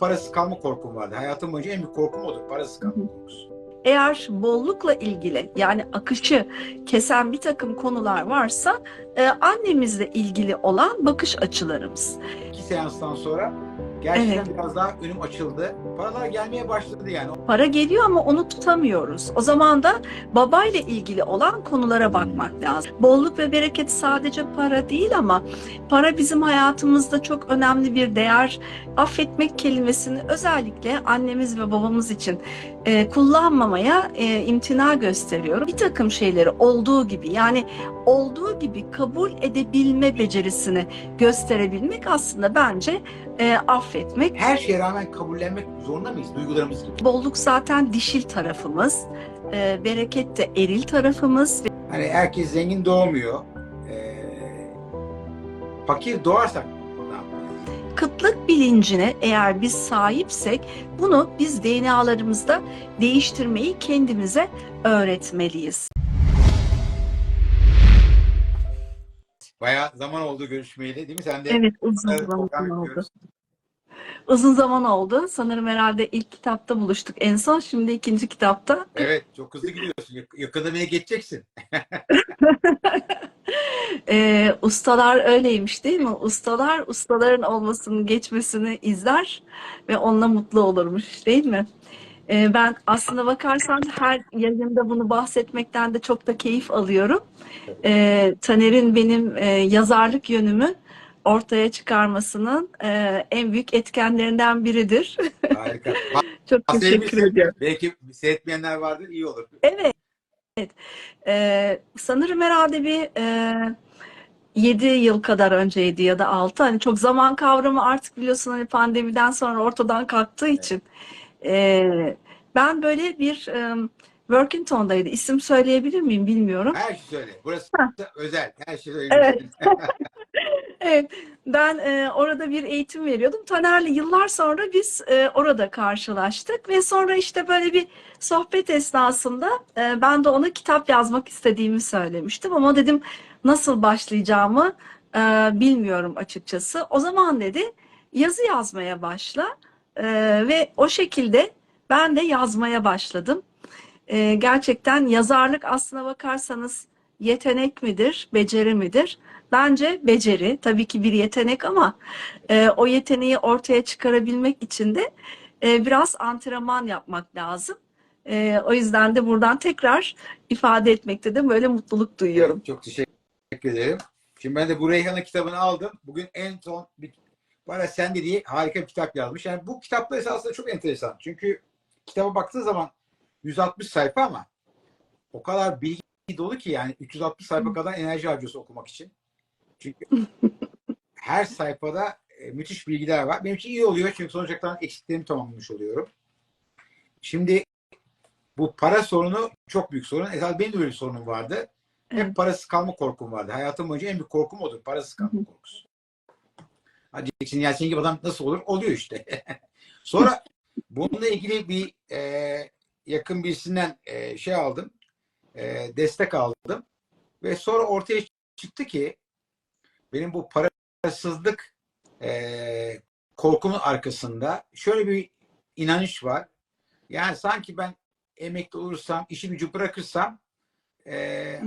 parasız kalma korkum vardı. Hayatım boyunca en büyük korkum odur. Parasız kalma korkusu. Eğer bollukla ilgili yani akışı kesen bir takım konular varsa e, annemizle ilgili olan bakış açılarımız. İki seanstan sonra gerçekten biraz daha önüm açıldı. Paralar gelmeye başladı yani. Para geliyor ama onu tutamıyoruz. O zaman da babayla ilgili olan konulara bakmak lazım. Bolluk ve bereket sadece para değil ama para bizim hayatımızda çok önemli bir değer. Affetmek kelimesini özellikle annemiz ve babamız için e, kullanmamaya e, imtina gösteriyorum. Bir takım şeyleri olduğu gibi yani olduğu gibi kabul edebilme becerisini gösterebilmek aslında bence e, affetmek. Her şeye rağmen kabullenmek zorunda mıyız? Duygularımız gibi. Bolluk zaten dişil tarafımız, e, bereket de eril tarafımız. Hani herkes zengin doğmuyor. Ee, fakir doğarsak? Kıtlık bilincine eğer biz sahipsek bunu biz DNA'larımızda değiştirmeyi kendimize öğretmeliyiz. Bayağı zaman oldu görüşmeyeli değil mi? Sen de Evet uzun zaman oldu. Uzun zaman oldu. Sanırım herhalde ilk kitapta buluştuk en son. Şimdi ikinci kitapta. Evet çok hızlı gidiyorsun. Yak- Yakında geçeceksin. Ee, ustalar öyleymiş değil mi? Ustalar ustaların olmasının geçmesini izler ve onunla mutlu olurmuş değil mi? Ee, ben aslına bakarsan her yayında bunu bahsetmekten de çok da keyif alıyorum. Ee, Taner'in benim e, yazarlık yönümü ortaya çıkarmasının e, en büyük etkenlerinden biridir. Harika. Çok Bahsedebilirsin. teşekkür ediyorum. Belki seyretmeyenler vardır iyi olur. Evet. Evet. Ee, sanırım herhalde bir e, 7 yıl kadar önceydi ya da 6. Hani çok zaman kavramı artık biliyorsun hani pandemiden sonra ortadan kalktığı için. Ee, ben böyle bir e, Workington'daydı. İsim söyleyebilir miyim bilmiyorum. Her şey söyle. Burası Heh. özel. Her şey Evet. söyleyebilirsin. Evet, ben e, orada bir eğitim veriyordum. Taner'le yıllar sonra biz e, orada karşılaştık ve sonra işte böyle bir sohbet esnasında e, ben de ona kitap yazmak istediğimi söylemiştim ama dedim nasıl başlayacağımı e, bilmiyorum açıkçası. O zaman dedi yazı yazmaya başla E, ve o şekilde ben de yazmaya başladım. E, gerçekten yazarlık aslına bakarsanız yetenek midir, beceri midir? Bence beceri tabii ki bir yetenek ama e, o yeteneği ortaya çıkarabilmek için de e, biraz antrenman yapmak lazım. E, o yüzden de buradan tekrar ifade etmekte de böyle mutluluk duyuyorum. Çok teşekkür ederim. Şimdi ben de bu Reyhan'ın kitabını aldım. Bugün en son bana sen de diye harika bir kitap yazmış. Yani bu kitapta esasında çok enteresan. Çünkü kitaba baktığın zaman 160 sayfa ama o kadar bilgi dolu ki yani 360 sayfa kadar enerji harcıyorsun okumak için. Çünkü her sayfada e, müthiş bilgiler var. Benim için iyi oluyor çünkü sonuç olarak eksiklerimi tamamlamış oluyorum. Şimdi bu para sorunu çok büyük sorun. Esas benim de böyle bir sorunum vardı. Hep parasız kalma korkum vardı. Hayatım boyunca en büyük korkum odur. Parasız kalma korkusu. Hadi diyeceksin ya senin gibi adam nasıl olur? Oluyor işte. Sonra bununla ilgili bir e, yakın birisinden e, şey aldım. E, destek aldım. Ve sonra ortaya çıktı ki benim bu parasızlık e, korkumun arkasında şöyle bir inanış var. Yani sanki ben emekli olursam, işi gücü bırakırsam e,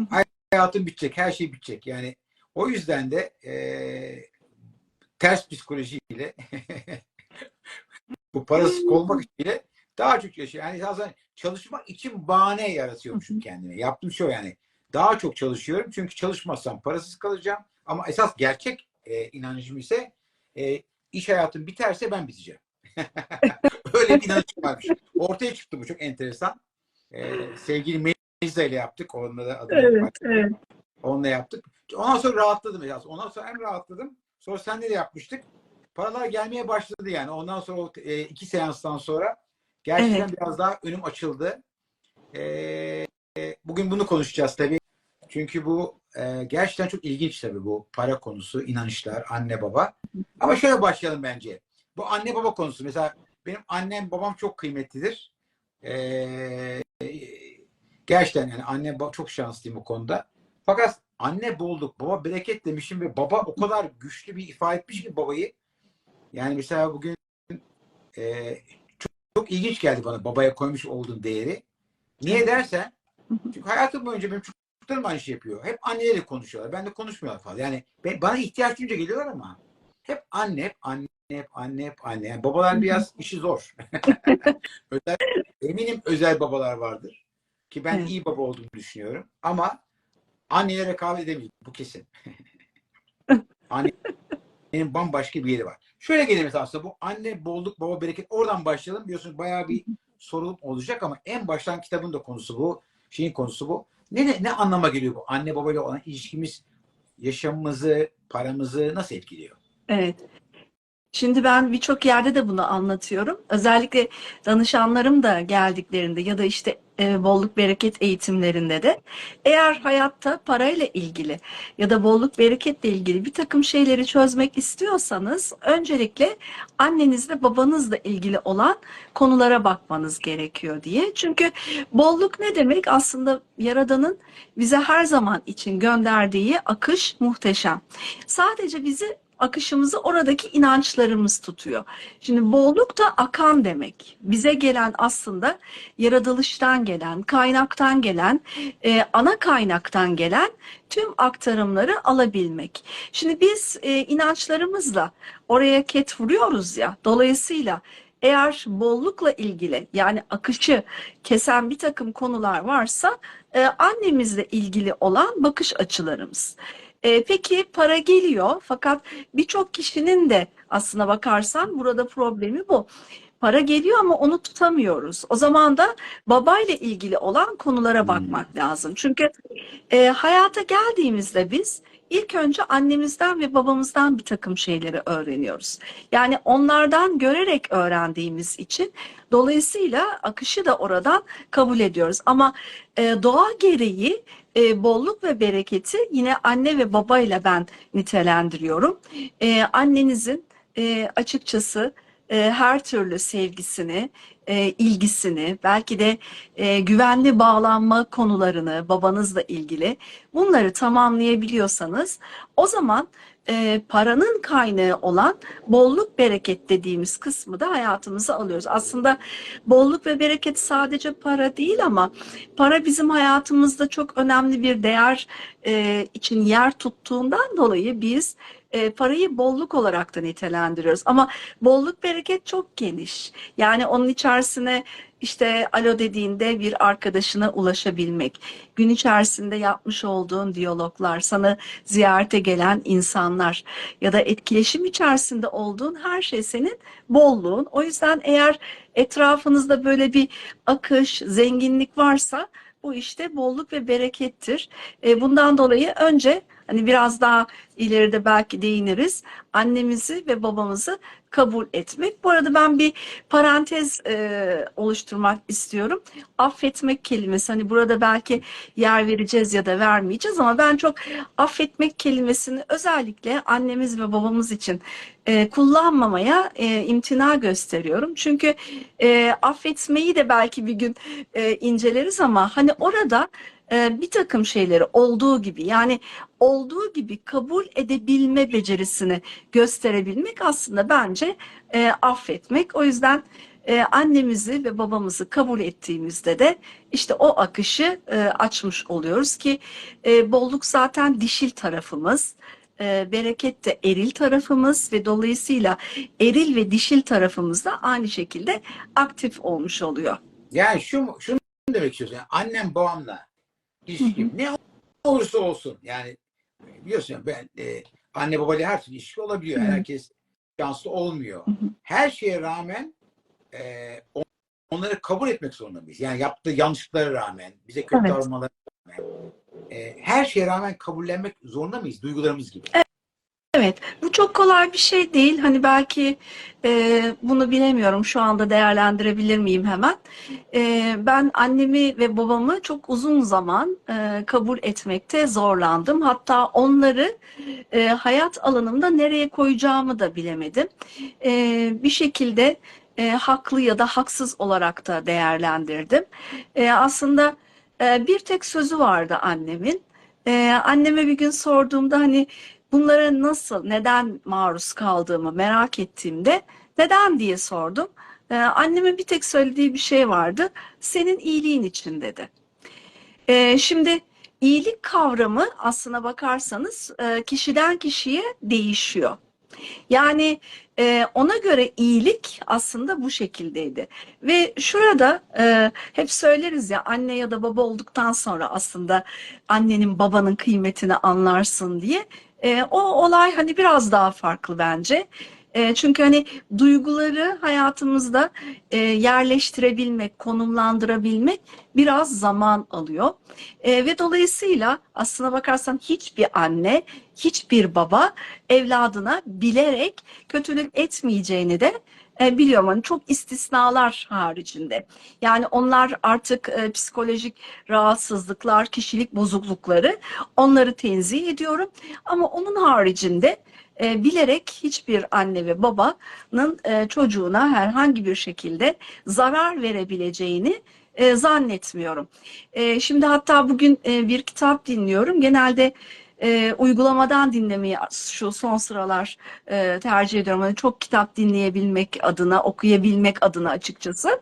hayatım bitecek, her şey bitecek. Yani o yüzden de e, ters psikolojiyle bu parasız olmak ile daha çok yaşıyor. Yani aslında çalışmak için bahane yaratıyormuşum kendime. Yaptığım şey o yani. Daha çok çalışıyorum çünkü çalışmazsam parasız kalacağım. Ama esas gerçek e, inancım ise e, iş hayatım biterse ben biteceğim. Öyle bir inancım varmış. Ortaya çıktı bu çok enteresan. E, sevgili Meyza ile yaptık. Onunla da adını Evet, yapmak. evet. Onunla yaptık. Ondan sonra rahatladım esas. Ondan sonra hem rahatladım. Seninle de yapmıştık. Paralar gelmeye başladı yani. Ondan sonra e, iki seanstan sonra gerçekten Evet. biraz daha önüm açıldı. E, e, bugün bunu konuşacağız tabii. Çünkü bu e, gerçekten çok ilginç tabii bu para konusu, inanışlar, anne baba. Ama şöyle başlayalım bence. Bu anne baba konusu. Mesela benim annem babam çok kıymetlidir. E, gerçekten yani anne baba çok şanslıyım o konuda. Fakat anne bolluk, baba bereket demişim ve baba o kadar güçlü bir ifade etmiş ki babayı. Yani mesela bugün e, çok, çok ilginç geldi bana babaya koymuş olduğun değeri. Niye dersen çünkü hayatım boyunca benim çocuklarım aynı şey yapıyor. Hep anneleri konuşuyorlar. Ben de konuşmuyorlar fazla. Yani ben- bana ihtiyaç duyunca geliyorlar ama hep anne, hep anne, hep anne, hep anne. Yani babalar biraz işi zor. özel, eminim özel babalar vardır. Ki ben iyi baba olduğumu düşünüyorum. Ama annelere rekabet edemeyiz. Bu kesin. Annenin bambaşka bir yeri var. Şöyle gelelim aslında bu anne bolluk baba bereket oradan başlayalım. Biliyorsunuz bayağı bir sorulum olacak ama en baştan kitabın da konusu bu. Şeyin konusu bu. Ne, ne, ne anlama geliyor bu? Anne babayla olan ilişkimiz yaşamımızı, paramızı nasıl etkiliyor? Evet. Şimdi ben birçok yerde de bunu anlatıyorum. Özellikle danışanlarım da geldiklerinde ya da işte e, bolluk bereket eğitimlerinde de eğer hayatta parayla ilgili ya da bolluk bereketle ilgili bir takım şeyleri çözmek istiyorsanız öncelikle annenizle babanızla ilgili olan konulara bakmanız gerekiyor diye. Çünkü bolluk ne demek? Aslında Yaradan'ın bize her zaman için gönderdiği akış muhteşem. Sadece bizi akışımızı oradaki inançlarımız tutuyor. Şimdi bolluk da akan demek. Bize gelen aslında yaratılıştan gelen, kaynaktan gelen, e, ana kaynaktan gelen tüm aktarımları alabilmek. Şimdi biz e, inançlarımızla oraya ket vuruyoruz ya. Dolayısıyla eğer bollukla ilgili yani akışı kesen bir takım konular varsa e, annemizle ilgili olan bakış açılarımız. E, peki para geliyor fakat birçok kişinin de aslına bakarsan burada problemi bu. Para geliyor ama onu tutamıyoruz. O zaman da babayla ilgili olan konulara Hmm. bakmak lazım. Çünkü e, hayata geldiğimizde biz ilk önce annemizden ve babamızdan bir takım şeyleri öğreniyoruz. Yani onlardan görerek öğrendiğimiz için dolayısıyla akışı da oradan kabul ediyoruz. Ama e, doğa gereği e, bolluk ve bereketi yine anne ve babayla ben nitelendiriyorum. E, annenizin e, açıkçası e, her türlü sevgisini, e, ilgisini, belki de e, güvenli bağlanma konularını babanızla ilgili bunları tamamlayabiliyorsanız o zaman e, paranın kaynağı olan bolluk bereket dediğimiz kısmı da hayatımıza alıyoruz. Aslında bolluk ve bereket sadece para değil ama para bizim hayatımızda çok önemli bir değer e, için yer tuttuğundan dolayı biz e, parayı bolluk olarak da nitelendiriyoruz. Ama bolluk bereket çok geniş. Yani onun içerisine işte alo dediğinde bir arkadaşına ulaşabilmek, gün içerisinde yapmış olduğun diyaloglar, sana ziyarete gelen insanlar ya da etkileşim içerisinde olduğun her şey senin bolluğun. O yüzden eğer etrafınızda böyle bir akış, zenginlik varsa bu işte bolluk ve berekettir. E, bundan dolayı önce hani biraz daha ileride belki değiniriz. Annemizi ve babamızı kabul etmek. Bu arada ben bir parantez e, oluşturmak istiyorum. Affetmek kelimesi hani burada belki yer vereceğiz ya da vermeyeceğiz ama ben çok affetmek kelimesini özellikle annemiz ve babamız için e, kullanmamaya e, imtina gösteriyorum. Çünkü e, affetmeyi de belki bir gün e, inceleriz ama hani orada e, bir takım şeyleri olduğu gibi yani olduğu gibi kabul edebilme becerisini gösterebilmek aslında bence e, affetmek. O yüzden e, annemizi ve babamızı kabul ettiğimizde de işte o akışı e, açmış oluyoruz ki e, bolluk zaten dişil tarafımız. E, bereket de eril tarafımız ve dolayısıyla eril ve dişil tarafımız da aynı şekilde aktif olmuş oluyor. Yani şu şunu demek istiyorsun. Yani annem babamla ilişkim ne olursa olsun yani biliyorsun ben e, anne babayla her türlü ilişki olabiliyor. Hı. Herkes şanslı olmuyor. Hı hı. Her şeye rağmen e, on- onları kabul etmek zorunda mıyız? Yani yaptığı yanlışlıklara rağmen, bize kötü Evet. davranmalara rağmen e, her şeye rağmen kabullenmek zorunda mıyız? Duygularımız gibi. Evet, kolay bir şey değil. Hani belki e, bunu bilemiyorum. Şu anda değerlendirebilir miyim hemen? E, ben annemi ve babamı çok uzun zaman e, kabul etmekte zorlandım. Hatta onları e, hayat alanımda nereye koyacağımı da bilemedim. E, bir şekilde e, haklı ya da haksız olarak da değerlendirdim. E, aslında e, bir tek sözü vardı annemin. E, anneme bir gün sorduğumda hani bunlara nasıl, neden maruz kaldığımı merak ettiğimde Neden diye sordum. Ee, annemin bir tek söylediği bir şey vardı. Senin iyiliğin için dedi. Ee, şimdi iyilik kavramı aslına bakarsanız e, kişiden kişiye değişiyor. Yani e, ona göre iyilik aslında bu şekildeydi. Ve şurada e, hep söyleriz ya anne ya da baba olduktan sonra aslında annenin babanın kıymetini anlarsın diye. E, o olay hani biraz daha farklı bence. E, çünkü hani duyguları hayatımızda e, yerleştirebilmek, konumlandırabilmek biraz zaman alıyor. E, ve dolayısıyla aslına bakarsan hiçbir anne, hiçbir baba evladına bilerek kötülük etmeyeceğini de e, biliyorum. Hani çok istisnalar haricinde. Yani onlar artık e, psikolojik rahatsızlıklar, kişilik bozuklukları onları tenzih ediyorum. Ama onun haricinde e, bilerek hiçbir anne ve babanın e, çocuğuna herhangi bir şekilde zarar verebileceğini e, zannetmiyorum. E, şimdi hatta bugün e, bir kitap dinliyorum. Genelde e, uygulamadan dinlemeyi şu son sıralar e, tercih ediyorum. Hani çok kitap dinleyebilmek adına, okuyabilmek adına açıkçası.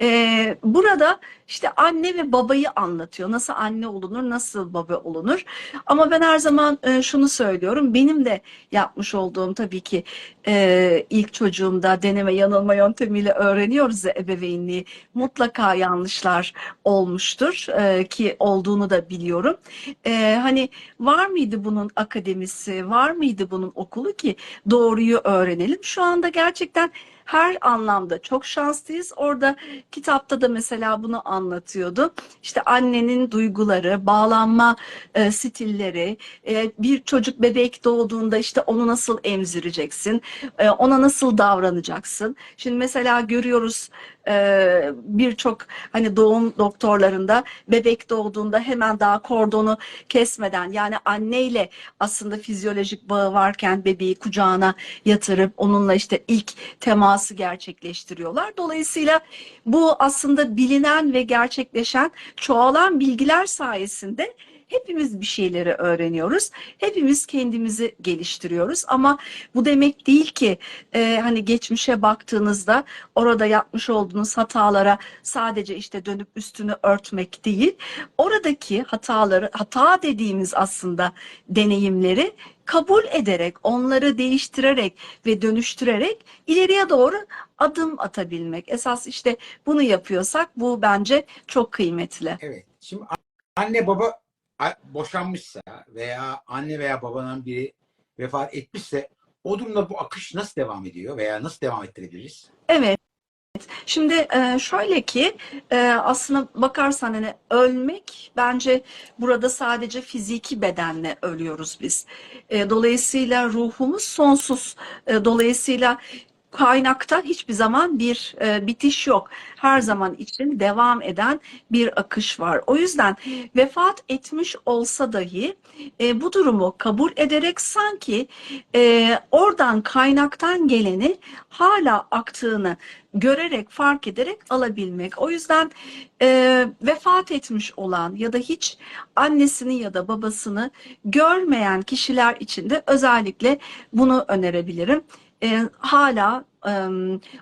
E, burada işte anne ve babayı anlatıyor. Nasıl anne olunur, nasıl baba olunur. Ama ben her zaman e, şunu söylüyorum. Benim de yapmış olduğum tabii ki e, ilk çocuğumda deneme yanılma yöntemiyle öğreniyoruz ya ebeveynliği. Mutlaka yanlışlar olmuştur e, ki olduğunu da biliyorum. E, hani var mıydı bunun akademisi, var mıydı bunun okulu ki doğruyu öğrenelim? Şu anda gerçekten her anlamda çok şanslıyız. Orada kitapta da mesela bunu anlatıyordu. İşte annenin duyguları, bağlanma e, stilleri, e, bir çocuk bebek doğduğunda işte onu nasıl emzireceksin, e, ona nasıl davranacaksın. Şimdi mesela görüyoruz e, birçok hani doğum doktorlarında bebek doğduğunda hemen daha kordonu kesmeden yani anneyle aslında fizyolojik bağı varken bebeği kucağına yatırıp onunla işte ilk teması gerçekleştiriyorlar. Dolayısıyla bu aslında bilinen ve gerçekleşen çoğalan bilgiler sayesinde hepimiz bir şeyleri öğreniyoruz. Hepimiz kendimizi geliştiriyoruz ama bu demek değil ki e, hani geçmişe baktığınızda orada yapmış olduğunuz hatalara sadece işte dönüp üstünü örtmek değil. Oradaki hataları, hata dediğimiz aslında deneyimleri kabul ederek, onları değiştirerek ve dönüştürerek ileriye doğru adım atabilmek. Esas işte bunu yapıyorsak bu bence çok kıymetli. Evet. Şimdi anne baba boşanmışsa veya anne veya babanın biri vefat etmişse o durumda bu akış nasıl devam ediyor veya nasıl devam ettirebiliriz? Evet. Şimdi e, şöyle ki e, aslına bakarsan hani ölmek bence burada sadece fiziki bedenle ölüyoruz biz. E, Dolayısıyla ruhumuz sonsuz. Dolayısıyla kaynakta hiçbir zaman bir e, bitiş yok. Her zaman için devam eden bir akış var. O yüzden vefat etmiş olsa dahi e, bu durumu kabul ederek sanki e, oradan kaynaktan geleni hala aktığını görerek, fark ederek alabilmek. O yüzden e, vefat etmiş olan ya da hiç annesini ya da babasını görmeyen kişiler için de özellikle bunu önerebilirim. E, hala e,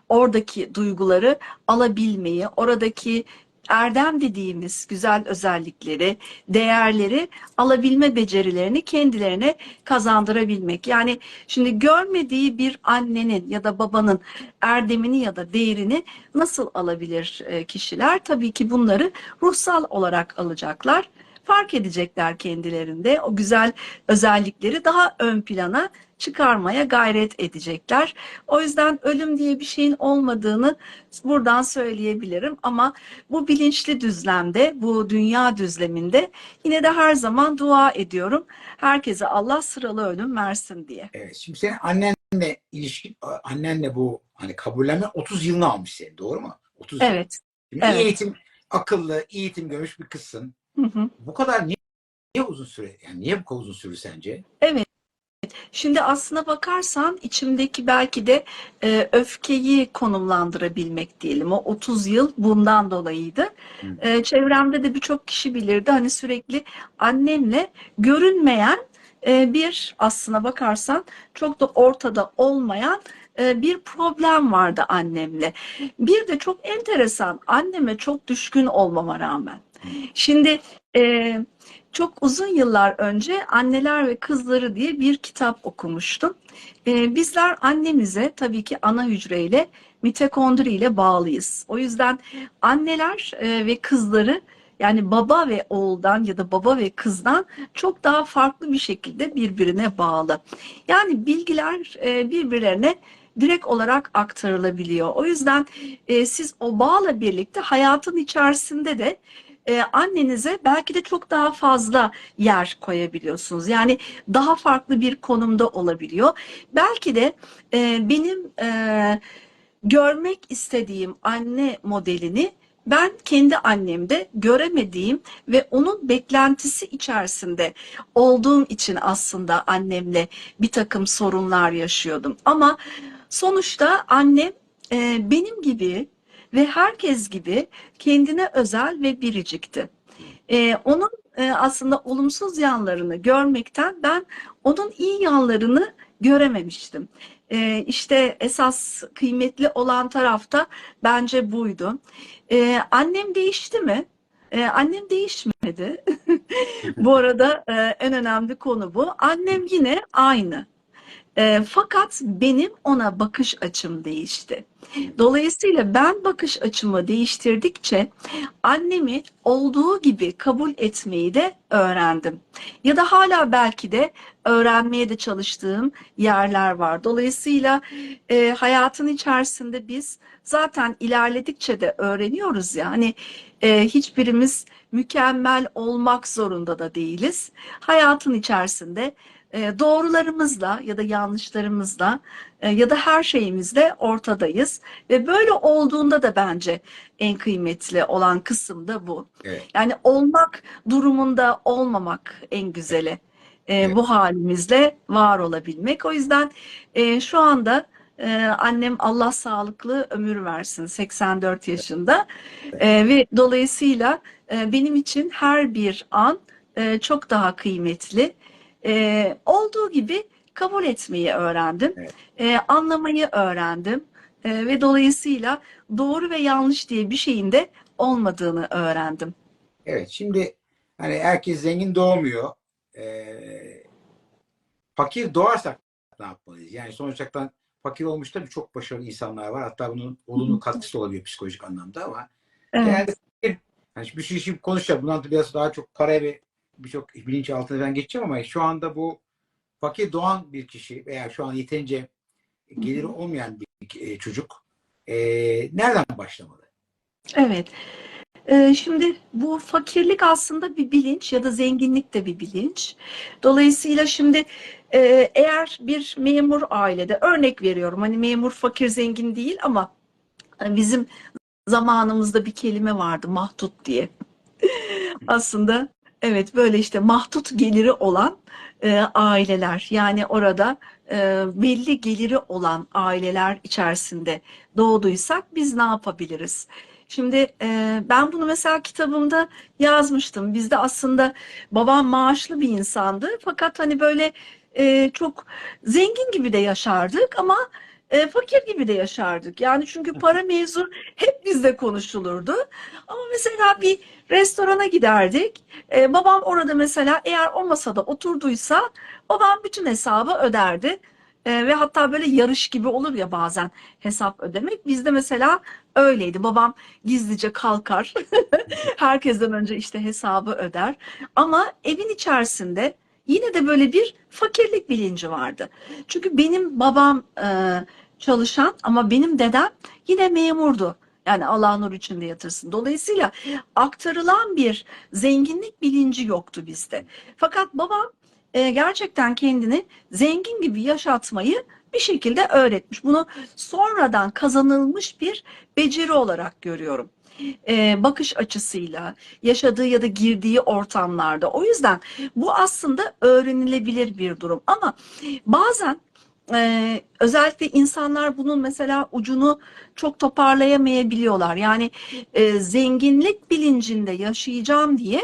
oradaki duyguları alabilmeyi, oradaki erdem dediğimiz güzel özellikleri, değerleri alabilme becerilerini kendilerine kazandırabilmek. Yani şimdi görmediği bir annenin ya da babanın erdemini ya da değerini nasıl alabilir e, kişiler? Tabii ki bunları ruhsal olarak alacaklar. Fark edecekler kendilerinde o güzel özellikleri daha ön plana çıkarmaya gayret edecekler. O yüzden ölüm diye bir şeyin olmadığını buradan söyleyebilirim ama bu bilinçli düzlemde, bu dünya düzleminde yine de her zaman dua ediyorum. Herkese Allah sıralı ölüm versin diye. Evet. Şimdi senin annenle ilişki annenle bu hani kabullenme 30 yılını almış senin doğru mu? 30 yıl. Evet. Şimdi evet. iyi eğitim, akıllı, eğitim görmüş bir kızsın. Hı hı. Bu kadar niye, niye uzun süre? Yani niye bu kadar uzun sürdü sence? Evet. Şimdi aslına bakarsan içimdeki belki de e, öfkeyi konumlandırabilmek diyelim. O 30 yıl bundan dolayıydı. E, çevremde de birçok kişi bilirdi. Hani sürekli annemle görünmeyen e, bir aslına bakarsan çok da ortada olmayan e, bir problem vardı annemle. Bir de çok enteresan anneme çok düşkün olmama rağmen. Şimdi e, çok uzun yıllar önce Anneler ve Kızları diye bir kitap okumuştum. E, bizler annemize tabii ki ana hücreyle mitokondri ile bağlıyız. O yüzden anneler e, ve kızları yani baba ve oğuldan ya da baba ve kızdan çok daha farklı bir şekilde birbirine bağlı. Yani bilgiler e, birbirlerine direkt olarak aktarılabiliyor. O yüzden e, siz o bağla birlikte hayatın içerisinde de e, annenize belki de çok daha fazla yer koyabiliyorsunuz. Yani daha farklı bir konumda olabiliyor. Belki de e, benim e, görmek istediğim anne modelini ben kendi annemde göremediğim ve onun beklentisi içerisinde olduğum için aslında annemle bir takım sorunlar yaşıyordum. Ama sonuçta annem e, benim gibi ve herkes gibi kendine özel ve biricikti. E, onun e, aslında olumsuz yanlarını görmekten ben onun iyi yanlarını görememiştim. E, işte esas kıymetli olan tarafta bence buydu. E, annem değişti mi? E, annem değişmedi. bu arada e, en önemli konu bu. Annem yine aynı. E, fakat benim ona bakış açım değişti. Dolayısıyla ben bakış açımı değiştirdikçe annemi olduğu gibi kabul etmeyi de öğrendim. Ya da hala belki de öğrenmeye de çalıştığım yerler var. Dolayısıyla e, hayatın içerisinde biz zaten ilerledikçe de öğreniyoruz ya. Hani e, hiçbirimiz mükemmel olmak zorunda da değiliz. Hayatın içerisinde doğrularımızla ya da yanlışlarımızla e, ya da her şeyimizle ortadayız ve böyle olduğunda da bence en kıymetli olan kısım da bu. Evet. Yani olmak durumunda olmamak en güzeli. E, Evet. Bu halimizle var olabilmek. O yüzden e, şu anda annem Allah sağlıklı ömür versin 84 yaşında E, ve dolayısıyla benim için her bir an çok daha kıymetli. E, olduğu gibi kabul etmeyi öğrendim. Evet. E, anlamayı öğrendim. E, ve dolayısıyla doğru ve yanlış diye bir şeyin de olmadığını öğrendim. Evet, şimdi hani herkes zengin doğmuyor. Ee, fakir doğarsak ne yapmalıyız? Yani sonuçta fakir olmuş da çok başarılı insanlar var. Hatta bunun olumlu katkısı olabiliyor psikolojik anlamda ama Evet. genelde yani bir şey şimdi konuşacağım. Bundan da biraz daha çok paraya ve birçok bilinç altına ben geçeceğim ama şu anda bu fakir doğan bir kişi veya şu an yeterince geliri olmayan bir e, çocuk e, nereden başlamalı? Evet. Ee, Şimdi bu fakirlik aslında bir bilinç ya da zenginlik de bir bilinç. Dolayısıyla şimdi e, eğer bir memur ailede örnek veriyorum hani memur fakir zengin değil ama hani bizim zamanımızda bir kelime vardı mahdut diye. Aslında evet böyle işte mahdut geliri olan e, aileler yani orada e, belli geliri olan aileler içerisinde doğduysak biz ne yapabiliriz? Şimdi e, ben bunu mesela kitabımda yazmıştım. Bizde aslında babam maaşlı bir insandı. Fakat hani böyle e, çok zengin gibi de yaşardık ama e, fakir gibi de yaşardık. Yani çünkü para mevzu hep bizde konuşulurdu. Ama mesela bir restorana giderdik. E, babam orada mesela eğer o masada oturduysa babam bütün hesabı öderdi. E, ve hatta böyle yarış gibi olur ya bazen hesap ödemek. Bizde mesela öyleydi. Babam gizlice kalkar. Herkesten önce işte hesabı öder. Ama evin içerisinde yine de böyle bir fakirlik bilinci vardı. Çünkü benim babam e, çalışan ama benim dedem yine memurdu. Yani Allah nur içinde yatırsın. Dolayısıyla aktarılan bir zenginlik bilinci yoktu bizde. Fakat babam e, gerçekten kendini zengin gibi yaşatmayı bir şekilde öğretmiş. Bunu sonradan kazanılmış bir beceri olarak görüyorum. E, bakış açısıyla, yaşadığı ya da girdiği ortamlarda. O yüzden bu aslında öğrenilebilir bir durum. Ama bazen e, özellikle insanlar bunun mesela ucunu çok toparlayamayabiliyorlar. Yani e, zenginlik bilincinde yaşayacağım diye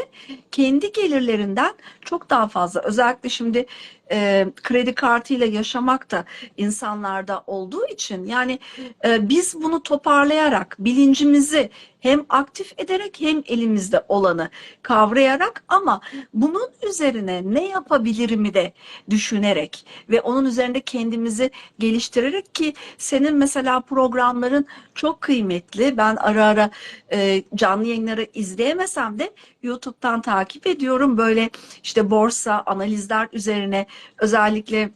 kendi gelirlerinden çok daha fazla. Özellikle şimdi e, kredi kartıyla yaşamak da insanlarda olduğu için yani e, biz bunu toparlayarak bilincimizi hem aktif ederek hem elimizde olanı kavrayarak ama bunun üzerine ne yapabilirimi de düşünerek ve onun üzerinde kendimizi geliştirerek ki senin mesela programların çok kıymetli. Ben ara ara e, canlı yayınları izleyemesem de YouTube'dan takip ediyorum. Böyle işte borsa, analizler üzerine özellikle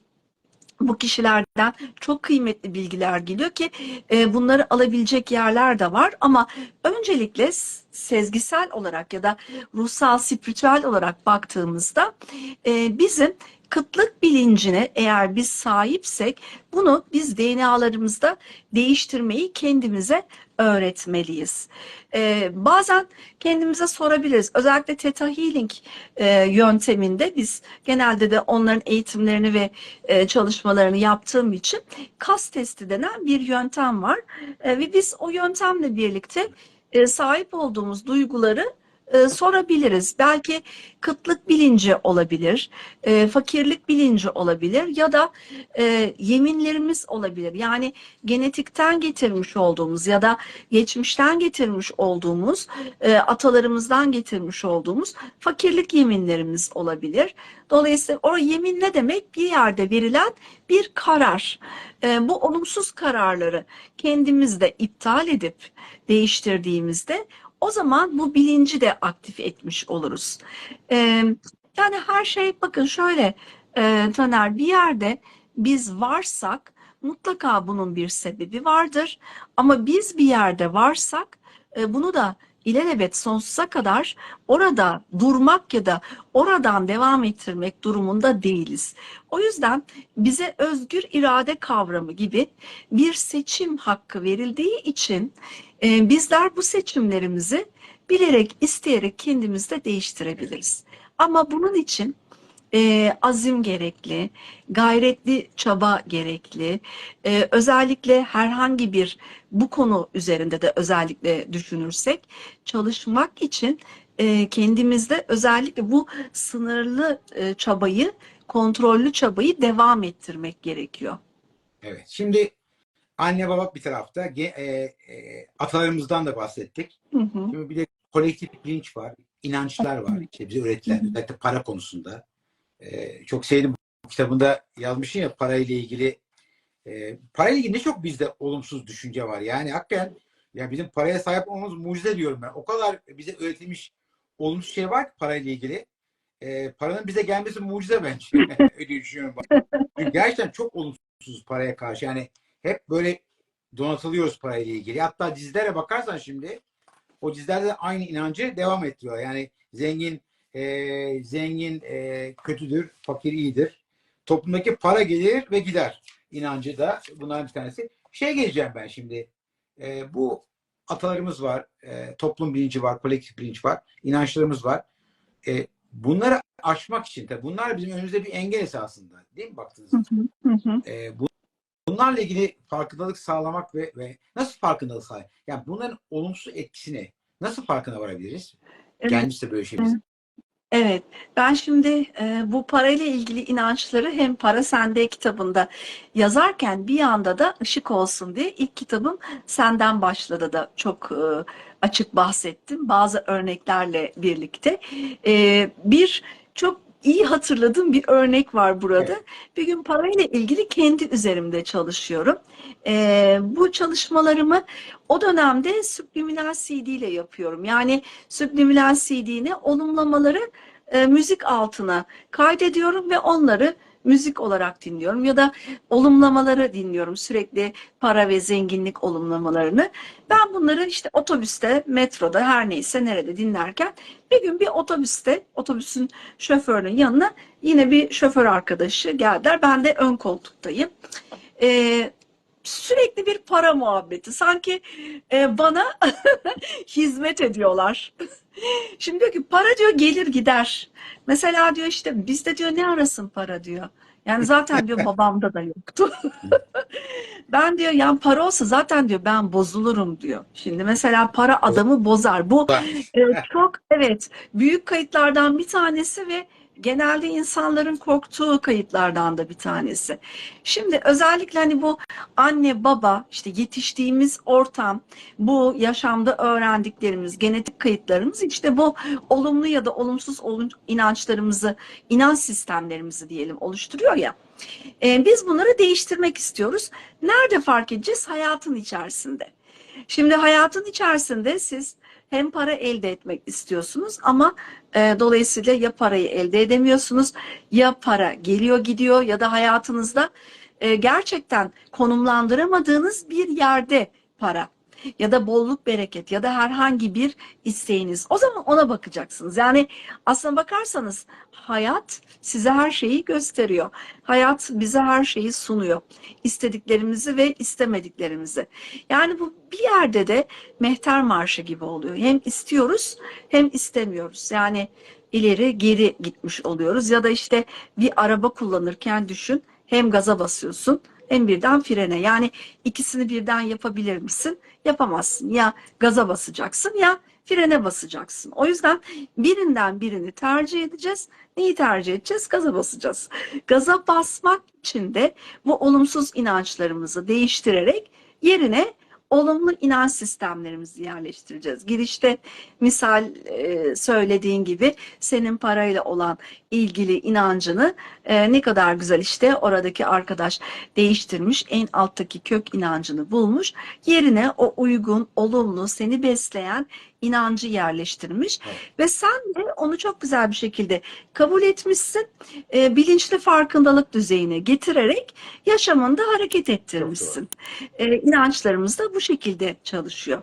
bu kişilerden çok kıymetli bilgiler geliyor ki e, bunları alabilecek yerler de var. Ama öncelikle sezgisel olarak ya da ruhsal, spiritüel olarak baktığımızda e, bizim kıtlık bilincine eğer biz sahipsek bunu biz DNA'larımızda değiştirmeyi kendimize öğretmeliyiz. E, bazen kendimize sorabiliriz. Özellikle Theta Healing e, yönteminde biz genelde de onların eğitimlerini ve e, çalışmalarını yaptığım için kas testi denen bir yöntem var. E, ve biz o yöntemle birlikte e, sahip olduğumuz duyguları e, sorabiliriz. Belki kıtlık bilinci olabilir, e, fakirlik bilinci olabilir ya da e, yeminlerimiz olabilir. Yani genetikten getirmiş olduğumuz ya da geçmişten getirmiş olduğumuz, e, atalarımızdan getirmiş olduğumuz fakirlik yeminlerimiz olabilir. Dolayısıyla o yemin ne demek? Bir yerde verilen bir karar. E, bu olumsuz kararları kendimizde iptal edip değiştirdiğimizde o zaman bu bilinci de aktif etmiş oluruz. E, yani her şey bakın şöyle e, Taner bir yerde biz varsak mutlaka bunun bir sebebi vardır. Ama biz bir yerde varsak e, bunu da ilelebet sonsuza kadar orada durmak ya da oradan devam ettirmek durumunda değiliz. O yüzden bize özgür irade kavramı gibi bir seçim hakkı verildiği için e, bizler bu seçimlerimizi bilerek, isteyerek kendimizde değiştirebiliriz. Ama bunun için e, azim gerekli, gayretli çaba gerekli. E, özellikle herhangi bir bu konu üzerinde de özellikle düşünürsek çalışmak için e, kendimizde özellikle bu sınırlı e, çabayı, kontrollü çabayı devam ettirmek gerekiyor. Evet. Şimdi anne baba bir tarafta e, e, atalarımızdan da bahsettik. Hı hı. Şimdi bir de kolektif bilinç var, inançlar var. İşte bize öğretilen, özellikle para konusunda. Ee, çok sevdim kitabında yazmışsın ya parayla ilgili. E, parayla ilgili ne çok bizde olumsuz düşünce var. Yani hakikaten ya bizim paraya sahip olmamız mucize diyorum ben. O kadar bize öğretilmiş olumsuz şey var ki parayla ilgili. E, paranın bize gelmesi mucize bence. Öyle düşünüyorum. Çünkü gerçekten çok olumsuz paraya karşı. Yani hep böyle donatılıyoruz parayla ilgili. Hatta dizilere bakarsan şimdi o dizilerde de aynı inancı devam ettiriyor. Yani zengin e, zengin e, kötüdür, fakir iyidir. Toplumdaki para gelir ve gider inancı da bunların bir tanesi. Şey geleceğim ben şimdi. E, bu atalarımız var, e, toplum bilinci var, kolektif bilinç var, inançlarımız var. E, bunları aşmak için tabii bunlar bizim önümüzde bir engel esasında. Değil mi baktığınız Hı hı, hı hı. e, bu, bunlarla ilgili farkındalık sağlamak ve, ve nasıl farkındalık sağlamak? Yani bunların olumsuz etkisini nasıl farkına varabiliriz? Evet. Gelmişse böyle şey bize. Evet, ben şimdi e, bu parayla ilgili inançları hem Para Sende kitabında yazarken bir yanda da ışık olsun diye ilk kitabım Senden başladı da çok e, açık bahsettim. Bazı örneklerle birlikte. E, bir çok iyi hatırladığım bir örnek var burada. Bir gün parayla ilgili kendi üzerimde çalışıyorum. E, bu çalışmalarımı o dönemde subliminal CD ile yapıyorum. Yani subliminal CD'ni olumlamaları e, müzik altına kaydediyorum ve onları müzik olarak dinliyorum ya da olumlamaları dinliyorum sürekli para ve zenginlik olumlamalarını. Ben bunları işte otobüste, metroda her neyse nerede dinlerken bir gün bir otobüste otobüsün şoförünün yanına yine bir şoför arkadaşı geldiler. Ben de ön koltuktayım. Ee, sürekli bir para muhabbeti. Sanki e, bana hizmet ediyorlar. Şimdi diyor ki para diyor gelir gider. Mesela diyor işte bizde diyor ne arasın para diyor. Yani zaten diyor babamda da yoktu. Ben diyor yani para olsa zaten diyor ben bozulurum diyor. Şimdi mesela para adamı bozar. Bu e, çok evet büyük kayıtlardan bir tanesi ve genelde insanların korktuğu kayıplardan da bir tanesi. Şimdi özellikle hani bu anne baba işte yetiştiğimiz ortam, bu yaşamda öğrendiklerimiz, genetik kayıtlarımız işte bu olumlu ya da olumsuz inançlarımızı, inanç sistemlerimizi diyelim oluşturuyor ya. Ee, biz bunları değiştirmek istiyoruz. Nerede fark edeceğiz? Hayatın içerisinde. Şimdi hayatın içerisinde siz hem para elde etmek istiyorsunuz ama e, dolayısıyla ya parayı elde edemiyorsunuz ya para geliyor gidiyor ya da hayatınızda e, gerçekten konumlandıramadığınız bir yerde para ya da bolluk bereket ya da herhangi bir isteğiniz. O zaman ona bakacaksınız. Yani aslına bakarsanız hayat size her şeyi gösteriyor. Hayat bize her şeyi sunuyor. İstediklerimizi ve istemediklerimizi. Yani bu bir yerde de mehter marşı gibi oluyor. Hem istiyoruz hem istemiyoruz. Yani ileri geri gitmiş oluyoruz ya da işte bir araba kullanırken düşün hem gaza basıyorsun hem birden frene. Yani ikisini birden yapabilir misin? Yapamazsın. Ya gaza basacaksın ya frene basacaksın. O yüzden birinden birini tercih edeceğiz. Neyi tercih edeceğiz? Gaza basacağız. Gaza basmak için de bu olumsuz inançlarımızı değiştirerek yerine olumlu inanç sistemlerimizi yerleştireceğiz. Girişte misal e, söylediğin gibi senin parayla olan ilgili inancını e, ne kadar güzel işte oradaki arkadaş değiştirmiş. En alttaki kök inancını bulmuş. Yerine o uygun, olumlu, seni besleyen inancı yerleştirmiş Evet. ve sen de onu çok güzel bir şekilde kabul etmişsin. E, bilinçli farkındalık düzeyine getirerek yaşamında hareket ettirmişsin. E, inançlarımız da bu şekilde çalışıyor.